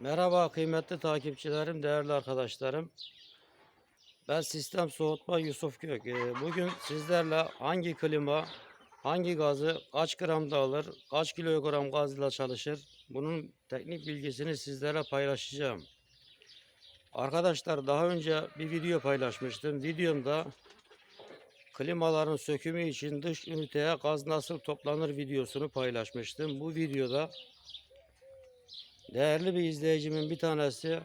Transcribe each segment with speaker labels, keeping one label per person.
Speaker 1: Merhaba kıymetli takipçilerim, değerli arkadaşlarım. Ben Sistem Soğutma Yusuf Gök. Ee, Bugün sizlerle hangi klima, hangi gazı kaç gramda alır, kaç kilogram gazla çalışır bunun teknik bilgisini sizlere paylaşacağım. Arkadaşlar daha önce bir video paylaşmıştım. Videomda klimaların sökümü için dış üniteye gaz nasıl toplanır videosunu paylaşmıştım. Bu videoda Değerli bir izleyicimin bir tanesi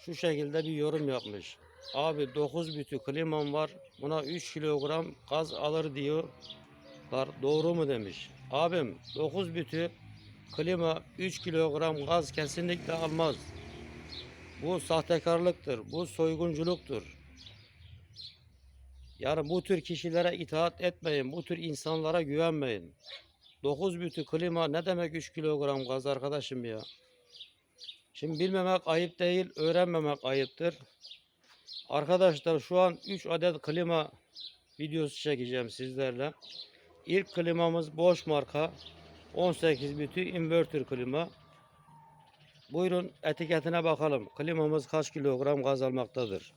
Speaker 1: şu şekilde bir yorum yapmış. Abi 9 bütü klimam var. Buna 3 kilogram gaz alır diyorlar. Doğru mu demiş. Abim 9 bütü klima 3 kilogram gaz kesinlikle almaz. Bu sahtekarlıktır. Bu soygunculuktur. Yani bu tür kişilere itaat etmeyin. Bu tür insanlara güvenmeyin. 9 bütü klima ne demek 3 kilogram gaz arkadaşım ya? Şimdi bilmemek ayıp değil, öğrenmemek ayıptır. Arkadaşlar şu an 3 adet klima videosu çekeceğim sizlerle. İlk klimamız Bosch marka 18 bütü inverter klima. Buyurun etiketine bakalım. Klimamız kaç kilogram gaz almaktadır?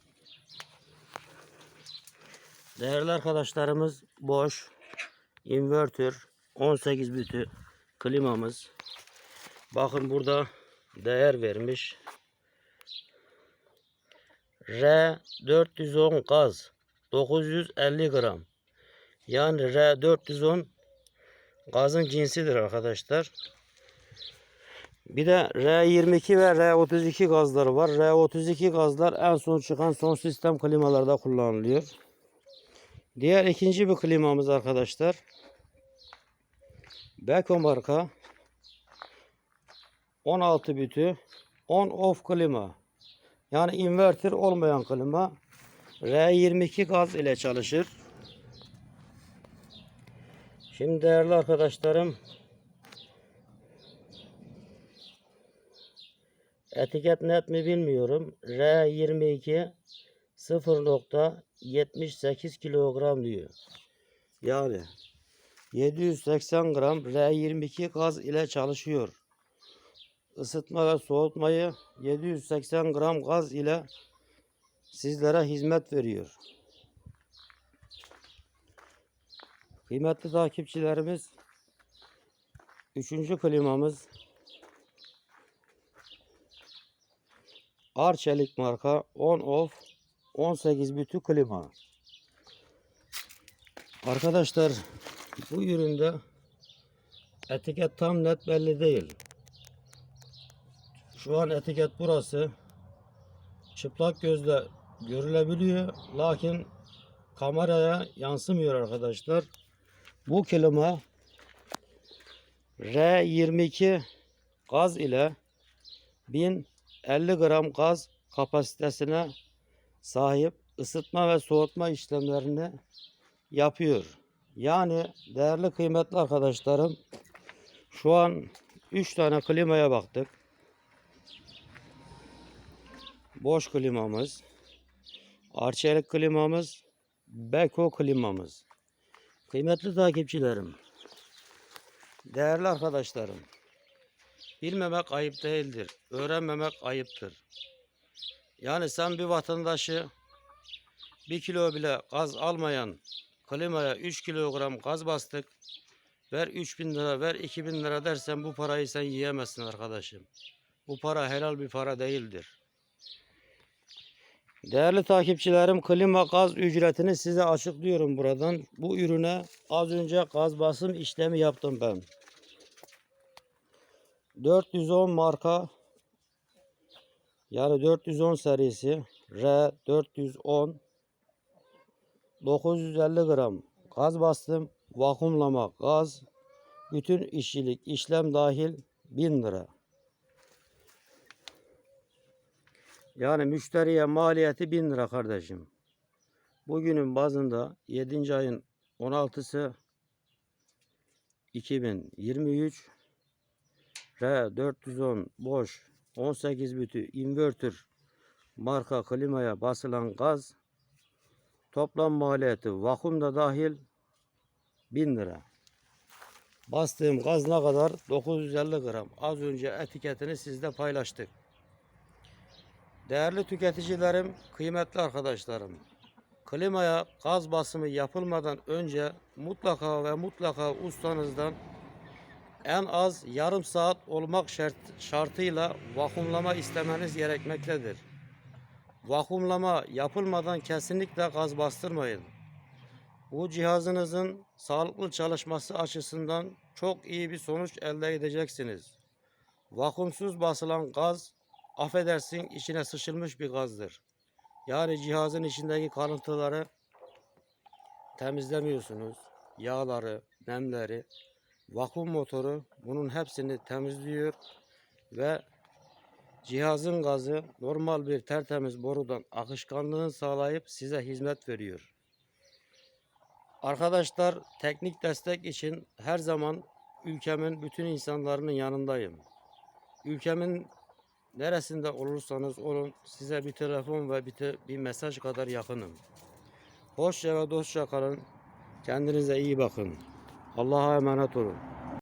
Speaker 1: Değerli arkadaşlarımız Bosch inverter 18 bütü klimamız. Bakın burada değer vermiş. R410 gaz 950 gram. Yani R410 gazın cinsidir arkadaşlar. Bir de R22 ve R32 gazları var. R32 gazlar en son çıkan son sistem klimalarda kullanılıyor. Diğer ikinci bir klimamız arkadaşlar. Beko marka 16 bütü on off klima. Yani inverter olmayan klima R22 gaz ile çalışır. Şimdi değerli arkadaşlarım etiket net mi bilmiyorum. R22 0.78 kilogram diyor. Yani 780 gram R22 gaz ile çalışıyor ısıtma ve soğutmayı 780 gram gaz ile sizlere hizmet veriyor. Kıymetli takipçilerimiz üçüncü klimamız Arçelik marka on off 18 bütü klima. Arkadaşlar bu üründe etiket tam net belli değil. Şu an etiket burası. Çıplak gözle görülebiliyor. Lakin kameraya yansımıyor arkadaşlar. Bu klima R22 gaz ile 1050 gram gaz kapasitesine sahip ısıtma ve soğutma işlemlerini yapıyor. Yani değerli kıymetli arkadaşlarım şu an 3 tane klimaya baktık. Boş klimamız, Arçelik klimamız, Beko klimamız. Kıymetli takipçilerim, değerli arkadaşlarım, bilmemek ayıp değildir, öğrenmemek ayıptır. Yani sen bir vatandaşı bir kilo bile gaz almayan klimaya 3 kilogram gaz bastık, ver 3000 lira, ver 2000 lira dersen bu parayı sen yiyemezsin arkadaşım. Bu para helal bir para değildir. Değerli takipçilerim klima gaz ücretini size açıklıyorum buradan. Bu ürüne az önce gaz basım işlemi yaptım ben. 410 marka yani 410 serisi R 410 950 gram gaz bastım. Vakumlama gaz bütün işçilik işlem dahil 1000 lira. Yani müşteriye maliyeti 1000 lira kardeşim. Bugünün bazında 7. ayın 16'sı 2023 R410 boş 18 bütü inverter marka klimaya basılan gaz toplam maliyeti vakum da dahil 1000 lira. Bastığım gaz ne kadar? 950 gram. Az önce etiketini sizle paylaştık. Değerli tüketicilerim, kıymetli arkadaşlarım. Klimaya gaz basımı yapılmadan önce mutlaka ve mutlaka ustanızdan en az yarım saat olmak şart, şartıyla vakumlama istemeniz gerekmektedir. Vakumlama yapılmadan kesinlikle gaz bastırmayın. Bu cihazınızın sağlıklı çalışması açısından çok iyi bir sonuç elde edeceksiniz. Vakumsuz basılan gaz affedersin içine sıçılmış bir gazdır. Yani cihazın içindeki kalıntıları temizlemiyorsunuz. Yağları, nemleri, vakum motoru bunun hepsini temizliyor ve cihazın gazı normal bir tertemiz borudan akışkanlığını sağlayıp size hizmet veriyor. Arkadaşlar teknik destek için her zaman ülkemin bütün insanların yanındayım. Ülkemin neresinde olursanız olun size bir telefon ve bir, te- bir mesaj kadar yakınım. Hoşça ve dostça kalın. Kendinize iyi bakın. Allah'a emanet olun.